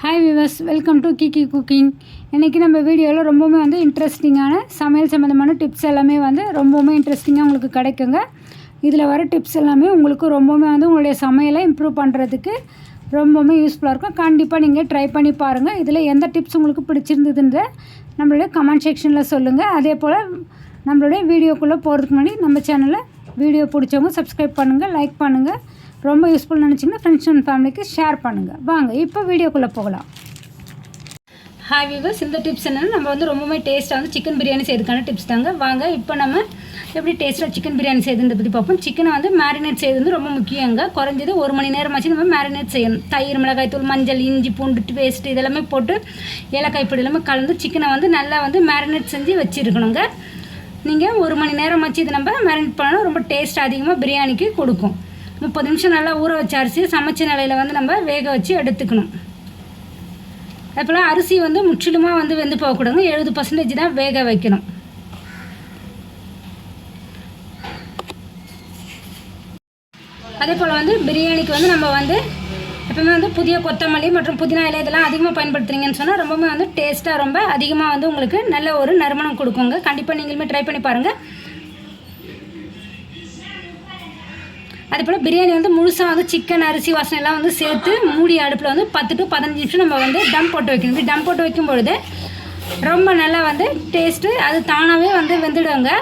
Hi viewers welcome to Kiki cooking இன்றைக்கி நம்ம வீடியோவில் ரொம்பவுமே வந்து இன்ட்ரெஸ்டிங்கான சமையல் சம்மந்தமான டிப்ஸ் எல்லாமே வந்து ரொம்பவுமே இன்ட்ரெஸ்டிங்காக உங்களுக்கு கிடைக்குங்க. இதில் வர டிப்ஸ் எல்லாமே உங்களுக்கு ரொம்பவுமே வந்து உங்களுடைய சமையலை இம்ப்ரூவ் பண்ணுறதுக்கு ரொம்பவுமே யூஸ்ஃபுல்லாக இருக்கும். கண்டிப்பாக நீங்கள் ட்ரை பண்ணி பாருங்கள் இதில் எந்த டிப்ஸ் உங்களுக்கு பிடிச்சிருந்ததுன்ற நம்மளுடைய கமெண்ட் செக்ஷனில் சொல்லுங்கள் அதே போல் நம்மளுடைய வீடியோக்குள்ளே போகிறதுக்கு முன்னாடி நம்ம சேனலில் வீடியோ பிடிச்சவங்க சப்ஸ்கிரைப் பண்ணுங்கள் லைக் பண்ணுங்கள் ரொம்ப யூஸ்ஃபுல் நினச்சிங்கன்னா ஃப்ரெண்ட்ஸ் அண்ட் ஃபேமிலிக்கு ஷேர் பண்ணுங்கள் வாங்க இப்போ வீடியோக்குள்ளே போகலாம். ஹாய் விவர்ஸ் இந்த டிப்ஸ் என்னென்னா நம்ம வந்து ரொம்பவே டேஸ்ட்டாக வந்து சிக்கன் பிரியாணி செய்யறதுக்கான டிப்ஸ் தாங்க. வாங்க இப்போ நம்ம எப்படி டேஸ்ட்டாக சிக்கன் பிரியாணி செய்யுதுன்றத பற்றி பார்ப்போம். சிக்கனை வந்து மேரினேட் செய்யறது வந்து ரொம்ப முக்கியங்க. குறைஞ்சது ஒரு மணி நேரமாச்சு நம்ம மேரினேட் செய்யணும். தயிர் மிளகாய் தூள் மஞ்சள் இஞ்சி பூண்டு பேஸ்ட் இதெல்லாமே போட்டு ஏலக்காய் பொடி எல்லாமே கலந்து சிக்கனை வந்து நல்லா வந்து மேரினேட் செஞ்சு வச்சுருக்கணுங்க. நீங்கள் ஒரு மணி நேரமாச்சு இது நம்ம மேரினேட் பண்ணணும். ரொம்ப டேஸ்ட் அதிகமாக பிரியாணிக்கு கொடுக்கும். முப்பது நிமிஷம் நல்லா ஊற வச்ச அரிசி சமைச்ச நிலையில் வந்து நம்ம வேக வச்சு எடுத்துக்கணும். அதுபோல் அரிசி வந்து முற்றிலுமாக வந்து வெந்து போகக்கூடாதுங்க எழுபது பர்சன்டேஜ் தான் வேக வைக்கணும். அதே போல் வந்து பிரியாணிக்கு வந்து நம்ம வந்து எப்பவுமே வந்து புதிய கொத்தமல்லி மற்றும் புதினா இலை இதெல்லாம் அதிகமாக பயன்படுத்துறீங்கன்னு சொன்னால் ரொம்பவுமே வந்து டேஸ்ட்டாக ரொம்ப அதிகமாக வந்து உங்களுக்கு நல்ல ஒரு நறுமணம் கொடுக்குங்க. கண்டிப்பாக நீங்களுமே ட்ரை பண்ணி பாருங்கள் அதே போல் பிரியாணி வந்து முழுசாக வந்து சிக்கன் அரிசி வாசனை எல்லாம் வந்து சேர்த்து மூடி அடுப்பில் வந்து பத்து டு பதினஞ்சு நிமிஷம் நம்ம வந்து டம் போட்டு வைக்கணும். இப்படி டம் போட்டு வைக்கும் பொழுது ரொம்ப நல்லா வந்து டேஸ்ட்டு அது தானாகவே வந்து வெந்துடுங்க.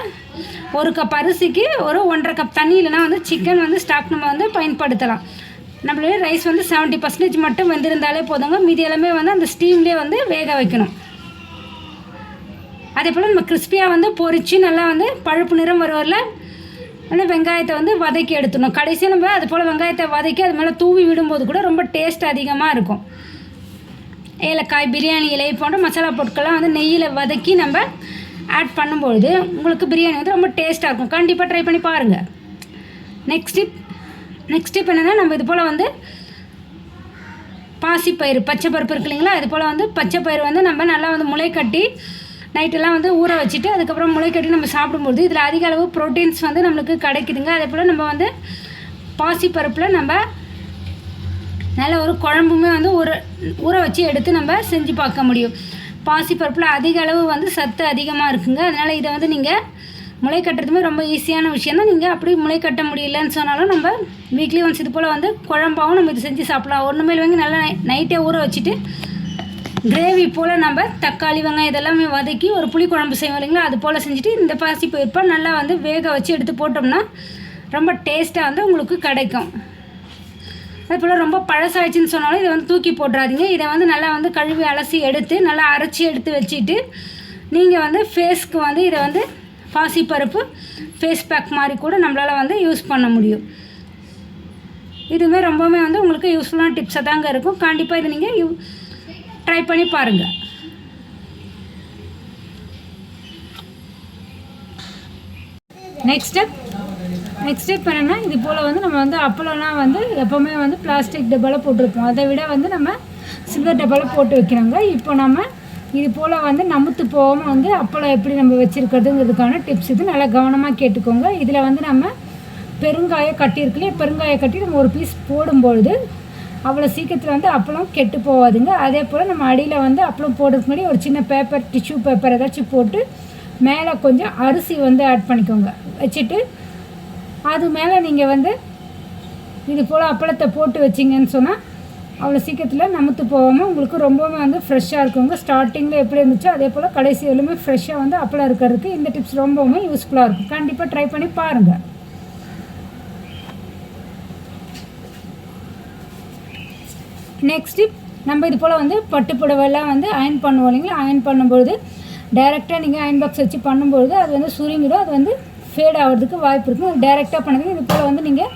ஒரு கப் அரிசிக்கு ஒரு ஒன்றரை கப் தண்ணி இல்லைனா வந்து சிக்கன் வந்து ஸ்டாக் நம்ம வந்து பயன்படுத்தலாம். நம்மளுடைய ரைஸ் வந்து செவன்ட்டி பர்சன்டேஜ் மட்டும் வெந்திருந்தாலே போதுங்க. மீதி எல்லாமே வந்து அந்த ஸ்டீம்லேயே வந்து வேக வைக்கணும். அதே போல் நம்ம கிறிஸ்பியாக வந்து பொரித்து நல்லா வந்து பழுப்பு நிறம் வருவரில் ஆனால் வெங்காயத்தை வந்து வதக்கி எடுத்துடணும். கடைசியாக நம்ம அது போல் வெங்காயத்தை வதக்கி அது மேலே தூவி விடும்போது கூட ரொம்ப டேஸ்ட் அதிகமாக இருக்கும். ஏலக்காய் பிரியாணி இலை போன்ற மசாலா பொருட்கள்லாம் வந்து நெய்யில் வதக்கி நம்ம ஆட் பண்ணும்பொழுது உங்களுக்கு பிரியாணி வந்து ரொம்ப டேஸ்ட்டாக இருக்கும். கண்டிப்பாக ட்ரை பண்ணி பாருங்கள் நெக்ஸ்ட் டிப் நெக்ஸ்ட் டிப் என்னென்னா நம்ம இது போல் வந்து பாசிப்பயிறு பச்சை பருப்பு இருக்கு இல்லைங்களா? இது போல் வந்து பச்சை பயிறு வந்து நம்ம நல்லா வந்து முளை கட்டி நைட்டெல்லாம் வந்து ஊற வச்சுட்டு அதுக்கப்புறம் முளைக்கட்டி நம்ம சாப்பிடும்போது இதில் அதிக அளவு ப்ரோட்டீன்ஸ் வந்து நம்மளுக்கு கிடைக்குதுங்க. அதே போல் நம்ம வந்து பாசிப்பருப்பில் நம்ம நல்ல ஒரு குழம்புமே வந்து ஊற ஊற வச்சு எடுத்து நம்ம செஞ்சு பார்க்க முடியும். பாசிப்பருப்பில் அதிக அளவு வந்து சத்து அதிகமாக இருக்குங்க. அதனால் இதை வந்து நீங்கள் முளை கட்டுறதுமே ரொம்ப ஈஸியான விஷயம் தான். நீங்கள் அப்படி முளை கட்ட முடியலன்னு சொன்னாலும் நம்ம வீக்லி ஒன்ஸ் இது போல் வந்து குழம்பாகவும் நம்ம இது செஞ்சு சாப்பிடலாம். ஒன்றுமே இல்லைங்க நல்லா நைட்டே ஊற வச்சுட்டு கிரேவி போல் நம்ம தக்காளி வெங்காயம் இதெல்லாமே வதக்கி ஒரு புளி குழம்பு செய்வோம் இல்லைங்களா? அது போல் செஞ்சுட்டு இந்த பாசி பருப்பை நல்லா வந்து வேக வச்சு எடுத்து போட்டோம்னா ரொம்ப டேஸ்ட்டாக வந்து உங்களுக்கு கிடைக்கும். அது போல் ரொம்ப பழசாயிடுச்சுன்னு சொன்னாலும் இதை வந்து தூக்கி போட்டுறாதீங்க. இதை வந்து நல்லா வந்து கழுவி அலசி எடுத்து நல்லா அரைச்சி எடுத்து வச்சுட்டு நீங்கள் வந்து ஃபேஸ்க்கு வந்து இதை வந்து பாசிப்பருப்பு ஃபேஸ் பேக் மாதிரி கூட நம்மளால் வந்து யூஸ் பண்ண முடியும். இதுவுமே ரொம்பவுமே வந்து உங்களுக்கு யூஸ்ஃபுல்லான டிப்ஸாக தாங்க இருக்கும். கண்டிப்பாக இதை நீங்கள் யூ ட்ரை பண்ணி பாருங்கள் நெக்ஸ்ட் ஸ்டெப் நெக்ஸ்ட் ஸ்டெப் என்னென்னா இது போல் வந்து நம்ம வந்து அப்பளம்லாம் வந்து எப்போவுமே வந்து பிளாஸ்டிக் டப்பாவில் போட்டிருப்போம். அதை விட வந்து நம்ம சில்வர் டப்பாவில் போட்டு வைக்கிறாங்க. இப்போ நம்ம இது போல் வந்து நமுத்து போகாமல் வந்து அப்பளம் எப்படி நம்ம வச்சுருக்கிறதுங்கிறதுக்கான டிப்ஸ் இது. நல்லா கவனமாக கேட்டுக்கோங்க. இதில் வந்து நம்ம பெருங்காய கட்டி இருக்குல்லையே பெருங்காய கட்டி நம்ம ஒரு பீஸ் போடும்பொழுது அவ்வளோ சீக்கிரத்தில் வந்து அப்பளம் கெட்டு போகாதுங்க. அதே போல் நம்ம அடியில் வந்து அப்பளம் போடுறதுக்கு முன்னாடி ஒரு சின்ன பேப்பர் டிஷ்யூ பேப்பர் ஏதாச்சும் போட்டு மேலே கொஞ்சம் அரிசி வந்து ஆட் பண்ணிக்கோங்க. வச்சுட்டு அது மேலே நீங்கள் வந்து இது போல் அப்பளத்தை போட்டு வச்சிங்கன்னு சொன்னால் அவ்வளோ சீக்கிரத்தில் நமுத்து போகாமல் உங்களுக்கு ரொம்பவுமே வந்து ஃப்ரெஷ்ஷாக இருக்குங்க. ஸ்டார்டிங்கில் எப்படி இருந்துச்சோ அதே போல் கடைசி வரையுமே ஃப்ரெஷ்ஷாக வந்து அப்பளம் இருக்கிறதுக்கு இந்த டிப்ஸ் ரொம்பவுமே யூஸ்ஃபுல்லாக இருக்கும். கண்டிப்பாக ட்ரை பண்ணி பாருங்கள் நெக்ஸ்ட்டு நம்ம இது போல் வந்து பட்டு புடவைலாம் வந்து அயன் பண்ணுவோம் இல்லைங்களா? அயன் பண்ணும்பொழுது டைரெக்டாக நீங்கள் அயன் பாக்ஸ் வச்சு பண்ணும்பொழுது அது வந்து சுருங்கிடும். அது வந்து ஃபேட் ஆகிறதுக்கு வாய்ப்பு இருக்கும். டைரெக்டாக பண்ணதுக்கு இது போல் வந்து நீங்கள்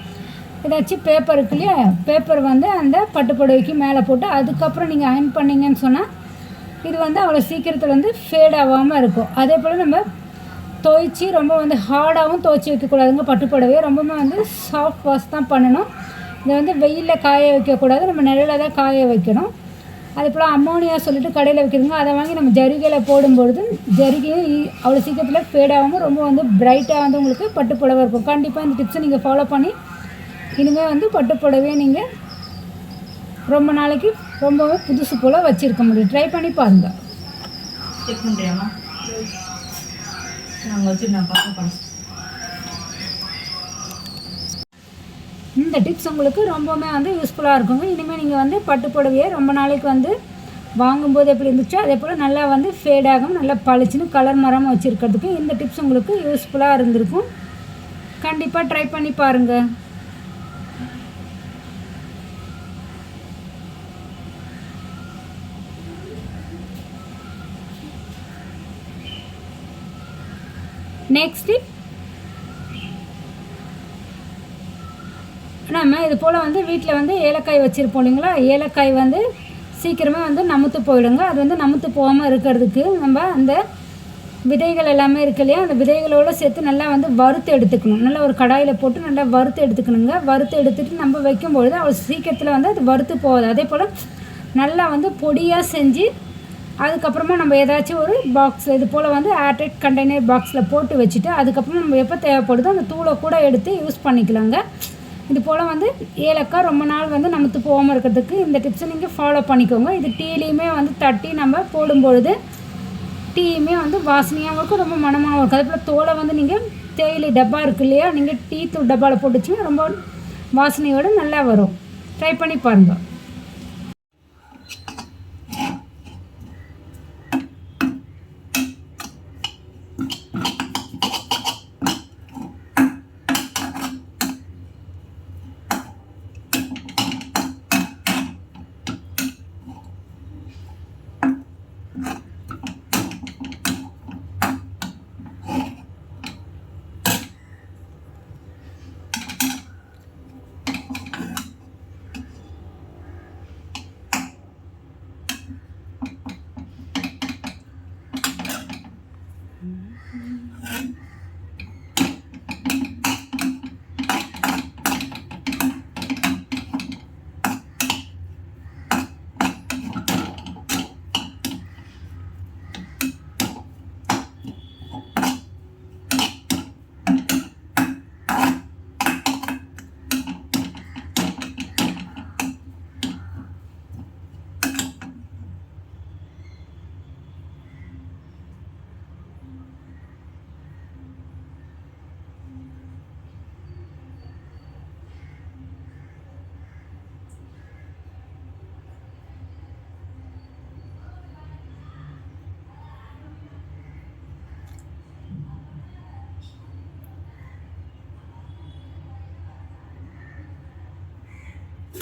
ஏதாச்சும் பேப்பர் இருக்கு இல்லையா? பேப்பர் வந்து அந்த பட்டு புடவைக்கு மேலே போட்டு அதுக்கப்புறம் நீங்கள் அயன் பண்ணிங்கன்னு சொன்னால் இது வந்து அவ்வளோ சீக்கிரத்தில் வந்து ஃபேட் ஆகாமல் இருக்கும். அதே போல் நம்ம துவைச்சி ரொம்ப வந்து ஹார்டாகவும் துவைச்சி வைக்கக்கூடாதுங்க. பட்டு புடவையை. ரொம்பவுமே வந்து சாஃப்ட் வாஷ் தான் பண்ணணும். இதை வந்து வெயிலில் காய வைக்கக்கூடாது. நம்ம நிழலில் தான் காய வைக்கணும். அது போல் அம்மோனியா சொல்லிட்டு கடையில் வைக்கிறதுங்க அதை வாங்கி நம்ம ஜரிகையில் போடும்பொழுது ஜரிகையும் அவ்வளோ சீக்கிரத்தில் ஃபேட் ஆகாமல் ரொம்ப வந்து பிரைட்டாக வந்து உங்களுக்கு பட்டுப்புடவை இருக்கும். கண்டிப்பாக இந்த டிப்ஸை நீங்கள் ஃபாலோ பண்ணி இனிமேல் வந்து பட்டுப்புடவையை நீங்கள் ரொம்ப நாளைக்கு ரொம்பவே புதுசு போல் வச்சுருக்க முடியும். ட்ரை பண்ணி பாருங்கள் செக் பண்ணுறியாமா நாங்கள் வச்சு நான் பார்க்க இந்த டிப்ஸ் உங்களுக்கு ரொம்பவுமே வந்து யூஸ்ஃபுல்லாக இருக்குங்க. இனிமேல் நீங்கள் வந்து பட்டு புடவையை ரொம்ப நாளைக்கு வந்து வாங்கும்போது எப்படி இருந்துச்சோ அதே போல் நல்லா வந்து ஃபேட் ஆகும் நல்லா பளிச்சுன்னு கலர் மரமாக வச்சுருக்கிறதுக்கு இந்த டிப்ஸ் உங்களுக்கு யூஸ்ஃபுல்லாக இருந்திருக்கும். கண்டிப்பாக ட்ரை பண்ணி பாருங்கள் நெக்ஸ்ட் நம்ம இது போல் வந்து வீட்டில் வந்து ஏலக்காய் வச்சுருப்போம் இல்லைங்களா? ஏலக்காய் வந்து சீக்கிரமாக வந்து நமுத்து போயிடுங்க. அது வந்து நமுத்து போகாமல் இருக்கிறதுக்கு நம்ம அந்த விதைகள் எல்லாமே இருக்கு இல்லையா? அந்த விதைகளோடு சேர்த்து நல்லா வந்து வறுத்து எடுத்துக்கணும். நல்லா ஒரு கடாயில் போட்டு நல்லா வறுத்து எடுத்துக்கணுங்க. வறுத்து எடுத்துகிட்டு நம்ம வைக்கும்பொழுது அவ்வளோ சீக்கிரத்தில் வந்து அது வறுத்து போகாது. அதே போல் நல்லா வந்து பொடியாக செஞ்சு அதுக்கப்புறமா நம்ம ஏதாச்சும் ஒரு பாக்ஸ் இது போல் வந்து ஏர்டைட் கண்டெய்னர் பாக்ஸில் போட்டு வச்சுட்டு அதுக்கப்புறம் நம்ம எப்போ தேவைப்படுதோ அந்த தூளை கூட எடுத்து யூஸ் பண்ணிக்கலாங்க. இது போல் வந்து ஏலக்காய் ரொம்ப நாள் வந்து நமத்து போகாமல் இருக்கிறதுக்கு இந்த டிப்ஸை நீங்கள் ஃபாலோ பண்ணிக்கோங்க. இது டீலையுமே வந்து தட்டி நம்ம போடும்பொழுது டீயுமே வந்து வாசனையாகவும் இருக்கும் ரொம்ப மனமாகவும் இருக்கும். அதே போல் தோலை வந்து நீங்கள் தேயிலை டப்பா இருக்கு இல்லையா நீங்கள் டீ தூள் டப்பாவில் போட்டுச்சிங்கன்னா ரொம்ப வாசனையோடு நல்லா வரும். ட்ரை பண்ணி பாருங்கள்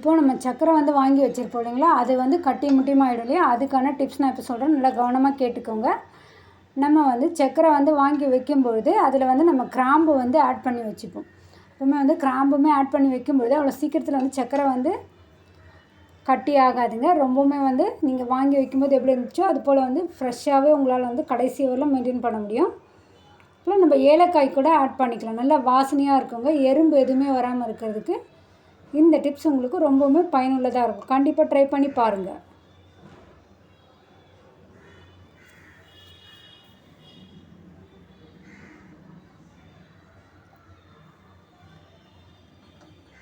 இப்போது நம்ம சக்கரை வந்து வாங்கி வச்சுருப்போம் இல்லைங்களா? அது வந்து கட்டி முட்டியமாகிடும் இல்லையா? அதுக்கான டிப்ஸ் நான் இப்போ சொல்கிறேன் நல்லா கவனமாக கேட்டுக்கோங்க. நம்ம வந்து சக்கரை வந்து வாங்கி வைக்கும்பொழுது அதில் வந்து நம்ம கிராம்பு வந்து ஆட் பண்ணி வச்சுப்போம். எப்பவுமே வந்து கிராம்புமே ஆட் பண்ணி வைக்கும்பொழுது அவ்வளோ சீக்கிரத்தில் வந்து சக்கரை வந்து கட்டி ஆகாதுங்க. ரொம்பவுமே வந்து நீங்கள் வாங்கி வைக்கும்போது எப்படி இருந்துச்சோ அது போல் வந்து ஃப்ரெஷ்ஷாகவே உங்களால் வந்து கடைசி வரலாம் மெயின்டைன் பண்ண முடியும். அப்புறம் நம்ம ஏலக்காய் கூட ஆட் பண்ணிக்கலாம். நல்லா வாசனையாக இருக்குங்க. எறும்பு எதுவுமே வராமல் இருக்கிறதுக்கு. இந்த டிப்ஸ் உங்களுக்கு ரொம்பவுமே பயனுள்ளதாக இருக்கும். கண்டிப்பாக ட்ரை பண்ணி பாருங்கள்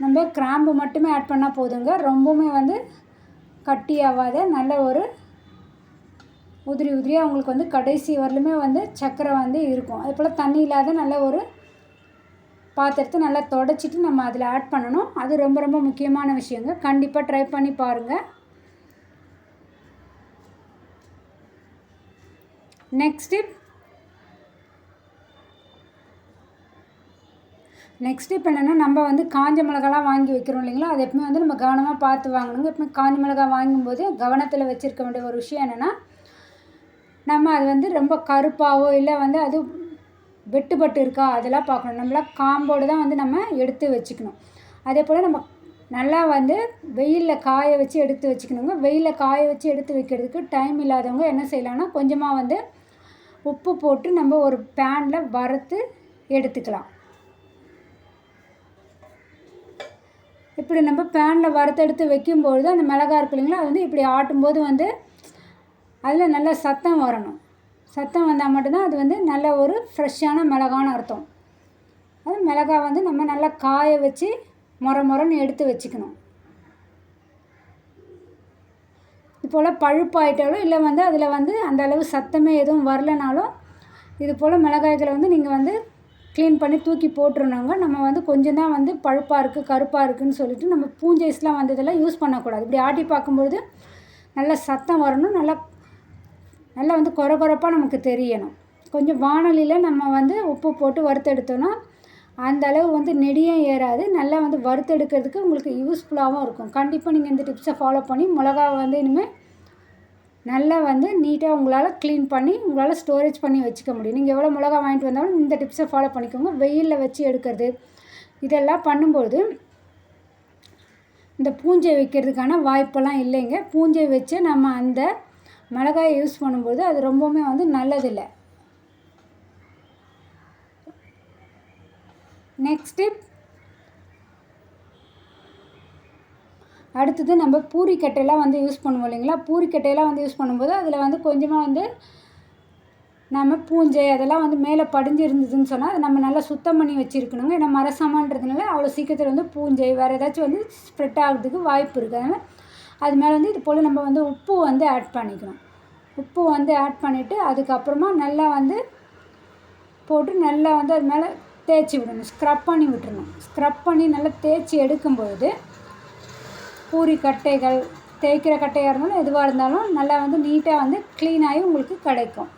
நம்ம கிராம்பு மட்டுமே ஆட் பண்ணால் போதுங்க. ரொம்பவுமே வந்து கட்டி ஆகாத நல்ல ஒரு உதிரி உதிரியாக உங்களுக்கு வந்து கடைசி வரலுமே வந்து சக்கரை வந்து இருக்கும். அது போல் தண்ணி இல்லாத நல்ல ஒரு பாத்திரத்தை நல்லா தொடச்சிட்டு நம்ம அதில் ஆட் பண்ணணும். அது ரொம்ப ரொம்ப முக்கியமான விஷயங்க. கண்டிப்பாக ட்ரை பண்ணி பாருங்கள் நெக்ஸ்ட் நெக்ஸ்ட் இப்போ என்னென்னா நம்ம வந்து காஞ்ச மிளகாலாம் வாங்கி வைக்கிறோம் இல்லைங்களா? அது எப்பவுமே வந்து நம்ம கவனமாக பார்த்து வாங்கணுங்க எப்பவுமே காஞ்ச மிளகா வாங்கும்போது கவனத்தில் வச்சுருக்க வேண்டிய ஒரு விஷயம் என்னென்னா நம்ம அது வந்து ரொம்ப கருப்பாவோ இல்லை வந்து அது வெட்டுப்பட்டு இருக்கா அதெல்லாம் பார்க்கணும். நம்மள காம்போடு தான் வந்து நம்ம எடுத்து வச்சுக்கணும். அதே போல் நம்ம நல்லா வந்து வெயிலில் காய வச்சு எடுத்து வச்சுக்கணுங்க. வெயிலில் காய வச்சு எடுத்து வைக்கிறதுக்கு டைம் இல்லாதவங்க என்ன செய்யலாம்னா கொஞ்சமாக வந்து உப்பு போட்டு நம்ம ஒரு பேனில் வறுத்து எடுத்துக்கலாம். இப்படி நம்ம பேனில் வறுத்தெடுத்து வைக்கும்பொழுது அந்த மிளகா இருக்கு இல்லைங்களா அது வந்து இப்படி ஆட்டும்போது வந்து அதில் நல்லா சத்தம் வரணும். சத்தம் வந்தால் மட்டும்தான் அது வந்து நல்ல ஒரு ஃப்ரெஷ்ஷான மிளகான்னு அர்த்தம். அது மிளகா வந்து நம்ம நல்லா காய வச்சு முற முறன்னு எடுத்து வச்சுக்கணும். இது போல் பழுப்பாயிட்டாலும் இல்லை வந்து அதில் வந்து அந்த அளவு சத்தமே எதுவும் வரலனாலும் இது போல் மிளகாய்களை வந்து நீங்கள் வந்து க்ளீன் பண்ணி தூக்கி போட்டுருணுங்க நம்ம வந்து கொஞ்சம் தான் வந்து பழுப்பாக இருக்குது கருப்பாக இருக்குதுன்னு சொல்லிட்டு நம்ம பூஞ்சைஸ்லாம் வந்து இதெல்லாம் யூஸ் பண்ணக்கூடாது. இப்படி ஆட்டி பார்க்கும்பொழுது நல்லா சத்தம் வரணும் நல்லா நல்லா வந்து கொர கொரப்பாக நமக்கு தெரியணும். கொஞ்சம் வானொலியில் நம்ம வந்து உப்பு போட்டு வறுத்தெடுத்தோன்னா அந்த அளவு வந்து நெடியும் ஏறாது. நல்லா வந்து வறுத்தெடுக்கிறதுக்கு உங்களுக்கு யூஸ்ஃபுல்லாகவும் இருக்கும். கண்டிப்பாக நீங்கள் இந்த டிப்ஸை ஃபாலோ பண்ணி மிளகாவை வந்து இனிமேல் நல்லா வந்து நீட்டாக உங்களால் க்ளீன் பண்ணி உங்களால் ஸ்டோரேஜ் பண்ணி வச்சுக்க முடியும். நீங்கள் எவ்வளோ மிளகா வாங்கிட்டு வந்தாலும் இந்த டிப்ஸை ஃபாலோ பண்ணிக்கோங்க. வெயிலில் வச்சு எடுக்கிறது இதெல்லாம் பண்ணும்போது இந்த பூஞ்சை வைக்கிறதுக்கான வாய்ப்பெல்லாம் இல்லைங்க. பூஞ்சை வச்சு நம்ம அந்த மிளகாயை யூஸ் பண்ணும்போது அது ரொம்பவுமே வந்து நல்லதில்லை. நெக்ஸ்ட்டு அடுத்தது நம்ம பூரிக்கட்டையெல்லாம் வந்து யூஸ் பண்ணுவோம் இல்லைங்களா? பூரிக்கட்டையெல்லாம் வந்து யூஸ் பண்ணும்போது அதில் வந்து கொஞ்சமாக வந்து நம்ம பூஞ்சை அதெல்லாம் வந்து மேலே படிஞ்சு இருந்ததுன்னு சொன்னால் அதை நம்ம நல்லா சுத்தம் பண்ணி வச்சுருக்கணுங்க. ஏன்னா மரசாமான்றதுனால அவ்வளோ சீக்கிரத்தில் வந்து பூஞ்சை வேறு ஏதாச்சும் வந்து ஸ்ப்ரெட் ஆகிறதுக்கு வாய்ப்பு இருக்குது அதனால் அது மேலே வந்து இது போல் நம்ம வந்து உப்பு வந்து ஆட் பண்ணிக்கணும். உப்பு வந்து ஆட் பண்ணிவிட்டு அதுக்கப்புறமா நல்லா வந்து போட்டு நல்லா வந்து அது மேலே தேய்ச்சி விடணும். ஸ்க்ரப் பண்ணி விட்டுறணும். ஸ்க்ரப் பண்ணி நல்லா தேய்ச்சி எடுக்கும்பொழுது பூரி கட்டைகள் தேய்க்கிற கட்டையாக இருந்தாலும் எதுவாக இருந்தாலும் நல்லா வந்து நீட்டாக வந்து க்ளீனாகி உங்களுக்கு கிடைக்கும்.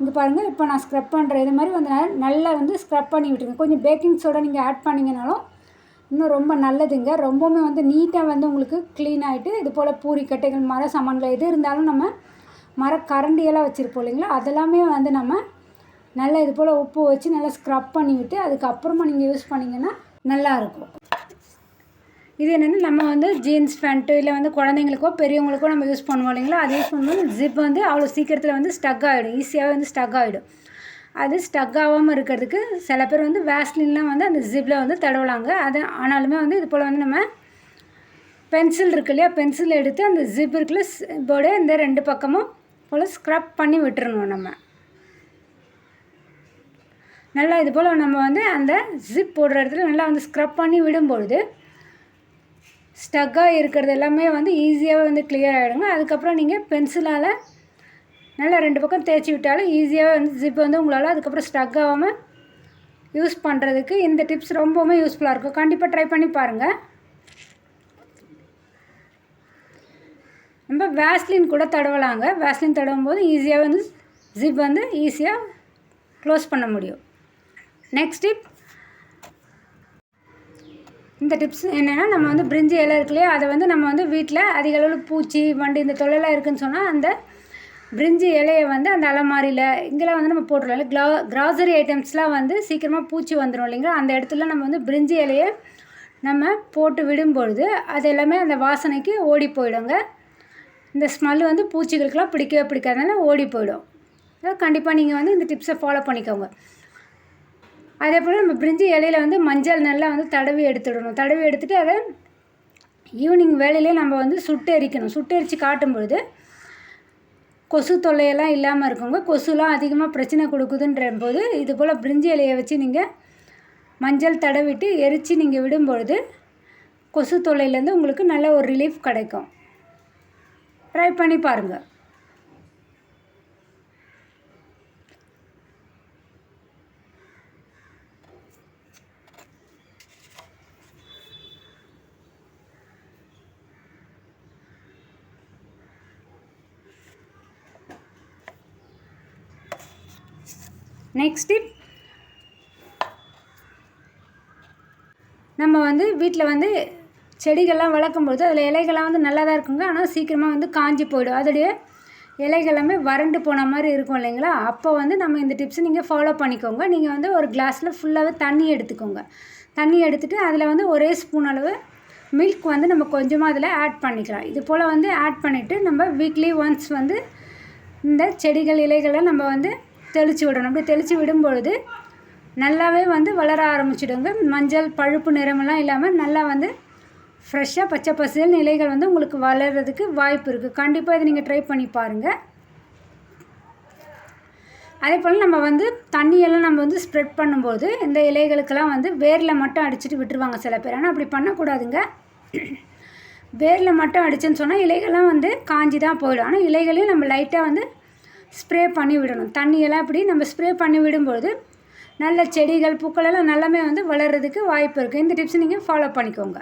இங்கே பாருங்கள் இப்போ நான் ஸ்க்ரப் பண்ணுற இது மாதிரி வந்து நல்லா வந்து ஸ்க்ரப் பண்ணி விட்டுருங்க கொஞ்சம் பேக்கிங் சோடா நீங்கள் ஆட் பண்ணிங்கனாலும் இன்னும் ரொம்ப நல்லதுங்க. ரொம்பவுமே வந்து நீட்டாக வந்து உங்களுக்கு க்ளீன் ஆகிட்டு இது போல் பூரி கட்டைகள் மர சாமான்கள் எது இருந்தாலும் நம்ம மர கரண்டியெல்லாம் வச்சுருப்போம் இல்லைங்களா? அதெல்லாமே வந்து நம்ம நல்லா இது போல் உப்பு வச்சு நல்லா ஸ்க்ரப் பண்ணிவிட்டு அதுக்கப்புறமா நீங்கள் யூஸ் பண்ணிங்கன்னா நல்லாயிருக்கும். இது என்னென்னா நம்ம வந்து ஜீன்ஸ் பேண்ட்டு இல்லை வந்து குழந்தைங்களுக்கோ பெரியவங்களுக்கோ நம்ம யூஸ் பண்ணுவோம் இல்லைங்களா? அது யூஸ் பண்ணும்போது ஜிப் வந்து அவ்வளோ சீக்கிரத்தில் வந்து ஸ்டக் ஆகிடும் ஈஸியாகவே வந்து ஸ்டக் ஆகிடும் அது ஸ்டக் ஆகாமல் இருக்கிறதுக்கு சில பேர் வந்து வேஸ்லின்லாம் வந்து அந்த ஜிப்பில் வந்து தடவலாங்க. அது ஆனாலுமே வந்து இது போல் வந்து நம்ம பென்சில் இருக்கு இல்லையா? பென்சில் எடுத்து அந்த ஜிப் இருக்குல்ல இப்போட இந்த ரெண்டு பக்கமும் போல் ஸ்க்ரப் பண்ணி விட்டுறணும் நம்ம. நல்லா இது போல் நம்ம வந்து அந்த ஜிப் போடுற இடத்துல நல்லா வந்து ஸ்க்ரப் பண்ணி விடும்பொழுது ஸ்டக்காக இருக்கிறது எல்லாமே வந்து ஈஸியாகவே வந்து கிளியர் ஆகிடுங்க அதுக்கப்புறம் நீங்கள் பென்சிலால் நல்லா ரெண்டு பக்கம் தேய்ச்சி விட்டாலும் ஈஸியாக வந்து ஜிப் வந்து உங்களால் அதுக்கப்புறம் ஸ்டக் ஆகாமல் யூஸ் பண்ணுறதுக்கு இந்த டிப்ஸ் ரொம்பவுமே யூஸ்ஃபுல்லாக இருக்கும். கண்டிப்பாக ட்ரை பண்ணி பாருங்கள் நம்ம வேஸ்லின் கூட தடவலாங்க. வேஸ்லின் தடவும் போது ஈஸியாக வந்து ஜிப் வந்து ஈஸியாக க்ளோஸ் பண்ண முடியும். நெக்ஸ்ட் டிப் இந்த டிப்ஸ் என்னென்னா நம்ம வந்து பிரிஞ்சி இலை இருக்கு இல்லையா? அதை வந்து நம்ம வந்து வீட்டில் அதிக அளவில் பூச்சி வண்டு இந்த தொல்லைலாம் இருக்குதுன்னு சொன்னால் அந்த பிரிஞ்சு இலையை வந்து அந்த அலமாரியில் இங்கெல்லாம் வந்து நம்ம போட்டுருவோம் இல்லை க்ளா கிராசரி ஐட்டம்ஸ்லாம் வந்து சீக்கிரமாக பூச்சி வந்துடும் இல்லைங்களா? அந்த இடத்துல நம்ம வந்து பிரிஞ்சு இலையை நம்ம போட்டு விடும்பொழுது அது எல்லாமே அந்த வாசனைக்கு ஓடி போயிடுங்க. இந்த ஸ்மெல் வந்து பூச்சிகளுக்கெல்லாம் பிடிக்கவே பிடிக்காதனால ஓடி போயிடும். கண்டிப்பாக நீங்கள் வந்து இந்த டிப்ஸை ஃபாலோ பண்ணிக்கோங்க. அதே போல் நம்ம பிரிஞ்சி இலையில வந்து மஞ்சள் நல்லா வந்து தடவி எடுத்துடணும். தடவி எடுத்துகிட்டு அதை ஈவினிங் வேலையிலே நம்ம வந்து சுட்டு எரிக்கணும் சுட்டு எரித்து காட்டும் பொழுது கொசு தொல்லையெல்லாம் இல்லாமல் இருக்குங்க கொசுலாம் அதிகமாக பிரச்சனை கொடுக்குதுன்ற போது இது போல் பிரிஞ்சி இலையை வச்சு நீங்கள் மஞ்சள் தடவிட்டு எரித்து நீங்கள் விடும்பொழுது கொசு தொல்லையிலேருந்து உங்களுக்கு நல்ல ஒரு ரிலீஃப் கிடைக்கும். ட்ரை பண்ணி பாருங்கள் நெக்ஸ்ட் டிப் நம்ம வந்து வீட்டில் வந்து செடிகள்லாம் வளர்க்கும்போது அதில் இலைகள்லாம் வந்து நல்லா தான் இருக்குங்க. ஆனால் சீக்கிரமாக வந்து காஞ்சி போயிடும். அதோடைய இலைகள் எல்லாமே வறண்டு போன மாதிரி இருக்கும் இல்லைங்களா? அப்போ வந்து நம்ம இந்த டிப்ஸை நீங்கள் ஃபாலோ பண்ணிக்கோங்க. நீங்கள் வந்து ஒரு கிளாஸில் ஃபுல்லாகவே தண்ணி எடுத்துக்கோங்க. தண்ணி எடுத்துகிட்டு அதில் வந்து ஒரே ஸ்பூன் அளவு மில்க் வந்து நம்ம கொஞ்சமாக அதில் ஆட் பண்ணிக்கலாம். இது போல் வந்து ஆட் பண்ணிவிட்டு நம்ம வீக்லி ஒன்ஸ் வந்து இந்த செடிகள் இலைகளை நம்ம வந்து தெளித்து விடணும். அப்படி தெளித்து விடும்பொழுது நல்லாவே வந்து வளர ஆரம்பிச்சிடுங்க. மஞ்சள் பழுப்பு நிறமெல்லாம் இல்லாமல் நல்லா வந்து ஃப்ரெஷ்ஷாக பச்சை பசியல் இலைகள் வந்து உங்களுக்கு வளர்கிறதுக்கு வாய்ப்பு இருக்குது கண்டிப்பாக இதை நீங்கள் ட்ரை பண்ணி பாருங்கள் அதே போல் நம்ம வந்து தண்ணியெல்லாம் நம்ம வந்து ஸ்ப்ரெட் பண்ணும்போது இந்த இலைகளுக்கெல்லாம் வந்து வேரில் மட்டும் அடிச்சுட்டு விட்டுருவாங்க சில பேர். ஆனால் அப்படி பண்ணக்கூடாதுங்க. வேரில் மட்டும் அடிச்சேன்னு சொன்னால் இலைகள்லாம் வந்து காஞ்சி தான் போயிடும். ஆனால் இலைகளையும் நம்ம லைட்டாக வந்து ஸ்ப்ரே பண்ணி விடணும். தண்ணியெல்லாம் இப்படி நம்ம ஸ்ப்ரே பண்ணி விடும்பொழுது நல்ல செடிகள் பூக்கள் எல்லாம் நல்லாமே வந்து வளர்கிறதுக்கு வாய்ப்பு இருக்குது இந்த டிப்ஸ் நீங்கள் ஃபாலோ பண்ணிக்கோங்க.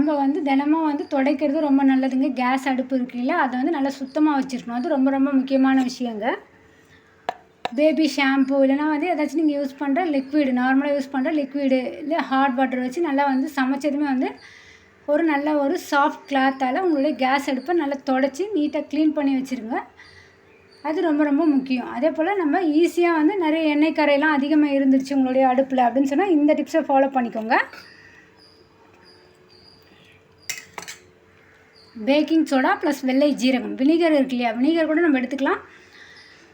நம்ம வந்து தினமும் வந்து துடைக்கிறது ரொம்ப நல்லதுங்க. கேஸ் அடுப்பு இருக்குல்ல அதை வந்து நல்லா சுத்தமாக வச்சுருக்கணும். அது ரொம்ப ரொம்ப முக்கியமான விஷயங்க. பேபி ஷாம்பு இல்லைனா வந்து ஏதாச்சும் நீங்கள் யூஸ் பண்ணுற லிக்விடு நார்மலாக யூஸ் பண்ணுற லிக்விடு இல்லை ஹாட் வாட்டர் வச்சு நல்லா வந்து சமைச்சதுமே வந்து ஒரு நல்ல ஒரு சாஃப்ட் கிளாத்தால் உங்களுடைய கேஸ் அடுப்பை நல்லா தொடச்சி நீட்டாக க்ளீன் பண்ணி வச்சுருங்க. அது ரொம்ப ரொம்ப முக்கியம். அதே போல் நம்ம ஈஸியாக வந்து நிறைய எண்ணெய் கரையெல்லாம் அதிகமாக இருந்துருச்சு உங்களுடைய அடுப்பில் அப்படின்னு சொன்னால் இந்த டிப்ஸை ஃபாலோ பண்ணிக்கோங்க. பேக்கிங் சோடா ப்ளஸ் வெள்ளை ஜீரகம். வினிகர் இருக்கு இல்லையா? வினிகர் கூட நம்ம எடுத்துக்கலாம்.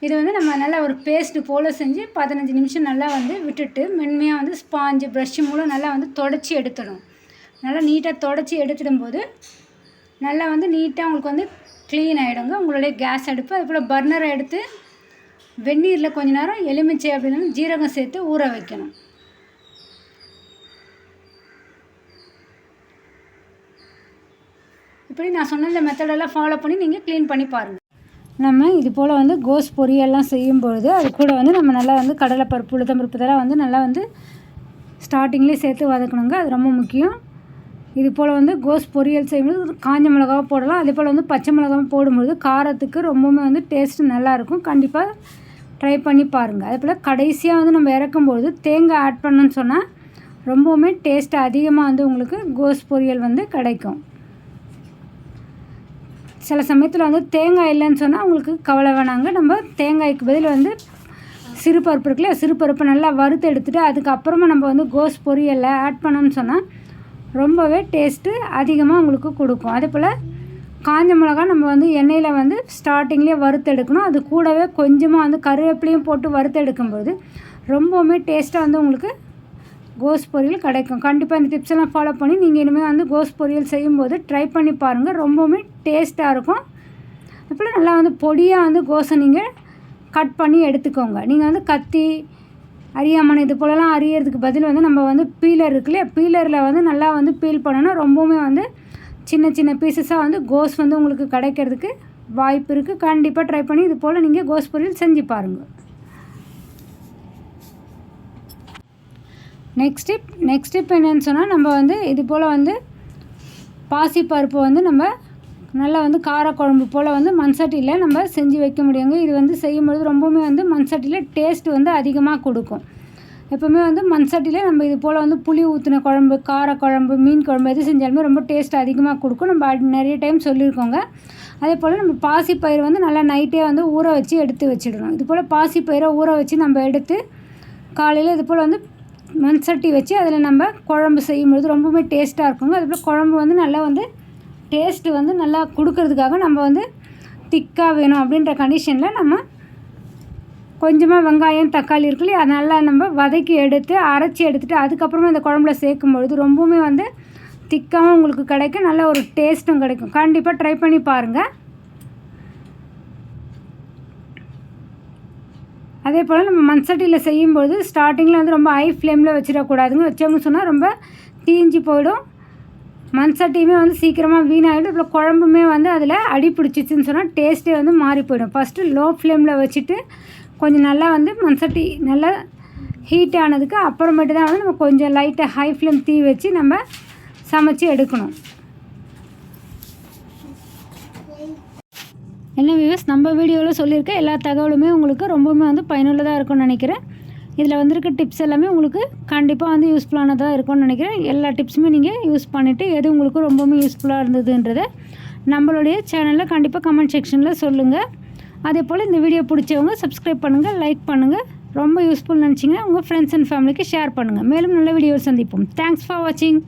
இது வந்து நம்ம நல்லா ஒரு பேஸ்ட்டு போல் செஞ்சு பதினஞ்சு நிமிஷம் நல்லா வந்து விட்டுட்டு மென்மையாக வந்து ஸ்பாஞ்சு ப்ரஷ்ஷு மூலம் நல்லா வந்து தொடச்சி எடுத்துடும் நல்லா நீட்டாக தொடச்சி எடுத்துடும்போது நல்லா வந்து நீட்டாக உங்களுக்கு வந்து க்ளீன் ஆகிடுங்க உங்களுடைய கேஸ் அடுப்பு அது போல் பர்னரை எடுத்து வெந்நீரில் கொஞ்ச நேரம் எலுமிச்சை அப்படின்னு ஜீரகம் சேர்த்து ஊற வைக்கணும். இப்படி நான் சொன்ன இந்த மெத்தடெல்லாம் ஃபாலோ பண்ணி நீங்கள் க்ளீன் பண்ணி பாருங்கள் நம்ம இது போல் வந்து கோஸ் பொரியெல்லாம் செய்யும்பொழுது அது கூட வந்து நம்ம நல்லா வந்து கடலைப்பருப்பு உளுத்தம்பருப்பு இதெல்லாம் வந்து நல்லா வந்து ஸ்டார்டிங்லேயே சேர்த்து வதக்கணுங்க. அது ரொம்ப முக்கியம். இது போல் வந்து கோஸ் பொரியல் செய்யும்போது காஞ்ச மிளகாவை போடலாம். அதே போல் வந்து பச்சை மிளகாவும் போடும்பொழுது காரத்துக்கு ரொம்பவுமே வந்து டேஸ்ட்டு நல்லாயிருக்கும் கண்டிப்பாக ட்ரை பண்ணி பாருங்கள் அதே போல் கடைசியாக வந்து நம்ம இறக்கும்பொழுது தேங்காய் ஆட் பண்ணுன்னு சொன்னால் ரொம்பவுமே டேஸ்ட் அதிகமாக வந்து உங்களுக்கு கோஸ் பொரியல் வந்து கிடைக்கும். சில சமயத்தில் வந்து தேங்காய் இல்லைன்னு சொன்னால் உங்களுக்கு கவலை வேணாங்க. நம்ம தேங்காய்க்கு பதில் வந்து சிறு பருப்பு இருக்குல்ல சிறுபருப்பை நல்லா வறுத்து எடுத்துகிட்டு அதுக்கப்புறமா நம்ம வந்து கோஸ் பொரியலை ஆட் பண்ணோம்னு சொன்னால் ரொம்பவே டேஸ்ட்டு அதிகமாக உங்களுக்கு கொடுக்கும். அதே போல் காஞ்ச மிளகா நம்ம வந்து எண்ணெயில் வந்து ஸ்டார்டிங்லேயே வறுத்து எடுக்கணும். அது கூடவே கொஞ்சமாக வந்து கருவேப்பிலையும் போட்டு வறுத்து எடுக்கும்போது ரொம்பவுமே டேஸ்ட்டாக வந்து உங்களுக்கு கோஸ் பொரியல் கிடைக்கும். கண்டிப்பாக இந்த டிப்ஸ் எல்லாம் ஃபாலோ பண்ணி நீங்கள் இனிமேல் வந்து கோஸ் பொரியல் செய்யும்போது ட்ரை பண்ணி பாருங்கள் ரொம்பவுமே டேஸ்ட்டாக இருக்கும். அப்புறம் நல்லா வந்து பொடியாக வந்து கோஸை நீங்கள் கட் பண்ணி எடுத்துக்கோங்க. நீங்கள் வந்து கத்தி அரியாமனை இது போலலாம் அரியறதுக்கு பதில் வந்து நம்ம வந்து பீலர் இருக்கு இல்லையா? பீலரில் வந்து நல்லா வந்து பீல் பண்ணணும் ரொம்பவுமே வந்து சின்ன சின்ன பீசஸாக வந்து கோஸ் வந்து உங்களுக்கு கிடைக்கிறதுக்கு வாய்ப்பு இருக்குது கண்டிப்பாக ட்ரை பண்ணி இது போல் நீங்கள் கோஸ் பொரியல் செஞ்சு பாருங்கள் நெக்ஸ்ட் டிப் நெக்ஸ்ட் டிப் என்னென்னு சொன்னால் நம்ம வந்து இது போல் வந்து பாசிப்பருப்பு வந்து நம்ம நல்லா வந்து காரக்குழம்பு போல் வந்து மண்சட்டியில் நம்ம செஞ்சு வைக்க முடியுங்க. இது வந்து செய்யும்பொழுது ரொம்பவுமே வந்து மண்சட்டியில் டேஸ்ட் வந்து அதிகமாக கொடுக்கும். எப்போவுமே வந்து மண்சட்டியில் நம்ம இது போல் வந்து புளி ஊற்றின குழம்பு காரக்குழம்பு மீன் குழம்பு எது செஞ்சாலுமே ரொம்ப டேஸ்ட் அதிகமாக கொடுக்கும். நம்ம நிறைய டைம் சொல்லியிருக்கோங்க. அதே போல் நம்ம பாசிப்பயிர் வந்து நல்லா நைட்டே வந்து ஊற வச்சு எடுத்து வச்சிடணும். இது போல் பாசிப்பயிரை ஊற வச்சு நம்ம எடுத்து காலையில் இது போல் வந்து மண் சட்டி வச்சு அதில் நம்ம குழம்பு செய்யும்பொழுது ரொம்பவுமே டேஸ்ட்டாக இருக்குங்க. அதுபோல் குழம்பு வந்து நல்லா வந்து டேஸ்ட்டு வந்து நல்லா கொடுக்கறதுக்காக நம்ம வந்து திக்காக வேணும் அப்படின்ற கண்டிஷனில் நம்ம கொஞ்சமாக வெங்காயம் தக்காளி இருக்கு இல்லையா? அதை நல்லா நம்ம வதக்கி எடுத்து அரைச்சி எடுத்துகிட்டு அதுக்கப்புறமா இந்த குழம்புல சேர்க்கும் பொழுது ரொம்பவுமே வந்து திக்காகவும் உங்களுக்கு கிடைக்கும். நல்ல ஒரு டேஸ்ட்டும் கிடைக்கும். கண்டிப்பாக ட்ரை பண்ணி பாருங்கள் அதே போல் நம்ம மண்சட்டியில் செய்யும்போது ஸ்டார்டிங்கில் வந்து ரொம்ப ஹை ஃப்ளேமில் வச்சிடக்கூடாதுங்க வச்சோம்னு சொன்னால் ரொம்ப தீஞ்சு போயிடும். மண் சட்டியுமே வந்து சீக்கிரமாக வீணாகிடும் இப்போ குழம்புமே வந்து அதில் அடி பிடிச்சிச்சின்னு சொன்னால் டேஸ்ட்டே வந்து மாறி போயிடும். ஃபஸ்ட்டு லோ ஃப்ளேமில் வச்சுட்டு கொஞ்சம் நல்லா வந்து மண் சட்டி நல்லா ஹீட் ஆனதுக்கு அப்புறமேட்டு தான் வந்து நம்ம கொஞ்சம் லைட்டாக ஹை ஃப்ளேம் தீ வச்சு நம்ம சமைச்சு எடுக்கணும். என்ன வியூஸ் நம்ம வீடியோவில் சொல்லியிருக்க எல்லா தகவலுமே உங்களுக்கு ரொம்பவுமே வந்து பயனுள்ளதாக இருக்கும்னு நினைக்கிறேன். இதில் வந்திருக்க டிப்ஸ் எல்லாமே உங்களுக்கு கண்டிப்பாக வந்து யூஸ்ஃபுல்லானதாக இருக்கும்னு நினைக்கிறேன். எல்லா டிப்ஸுமே நீங்கள் யூஸ் பண்ணிவிட்டு எது உங்களுக்கு ரொம்பவுமே யூஸ்ஃபுல்லாக இருந்ததுன்றதை நம்மளுடைய சேனலில் கண்டிப்பாக கமெண்ட் செக்ஷனில் சொல்லுங்கள் அதே போல் இந்த வீடியோ பிடிச்சவங்க சப்ஸ்கிரைப் பண்ணுங்கள் லைக் பண்ணுங்கள் ரொம்ப யூஸ்ஃபுல் நினச்சிங்கன்னா உங்கள் ஃப்ரெண்ட்ஸ் அண்ட் ஃபேமிலிக்கு ஷேர் பண்ணுங்கள் மேலும் நல்ல வீடியோ சந்திப்போம். தேங்க்ஸ் ஃபார் வாட்சிங்